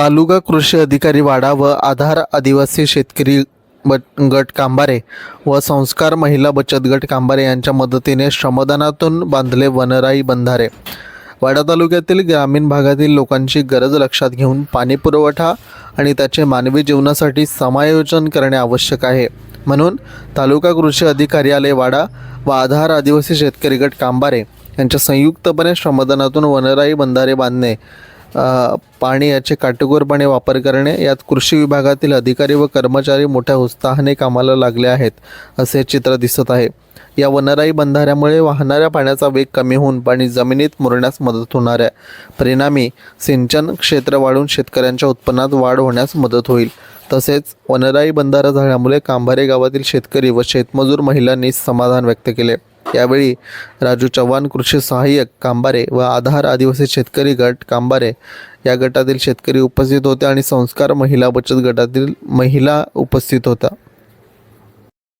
तालुका कृषी अधिकारी वाडा व आधार आदिवासी शेतकरी बट गट कांबारे व संस्कार महिला बचत गट कांबारे यांच्या मदतीने श्रमदानातून बांधले वनराई बंधारे. वाडा तालुक्यातील ग्रामीण भागातील लोकांची गरज लक्षात घेऊन पाणी पुरवठा आणि त्याचे मानवी जीवनासाठी समायोजन करणे आवश्यक आहे. म्हणून तालुका कृषी अधिकार्यालय वाडा व आधार आदिवासी शेतकरी गट कांबारे यांच्या संयुक्तपणे श्रमदानातून वनराई बंधारे बांधणे पाणी याचे काटेकोरपणे वापर करणे यात कृषी विभागातील अधिकारी व कर्मचारी मोठ्या उत्साहाने कामाला लागले आहेत असे चित्र दिसत आहे. या वनराई बंधाऱ्यामुळे वाहणाऱ्या पाण्याचा वेग कमी होऊन पाणी जमिनीत मुरण्यास मदत होणार आहे. परिणामी सिंचन क्षेत्र वाढून शेतकऱ्यांच्या उत्पन्नात वाढ होण्यास मदत होईल. तसेच वनराई बंधारा झाल्यामुळे कांभारे गावातील शेतकरी व शेतमजूर महिलांनी समाधान व्यक्त केले. यावेळी राजू चव्हाण कृषी सहाय्यक कांबारे व आधार आदिवासी शेतकरी गट कांबारे या गटातील शेतकरी उपस्थित होते आणि संस्कार महिला बचत गटातील महिला उपस्थित होत्या.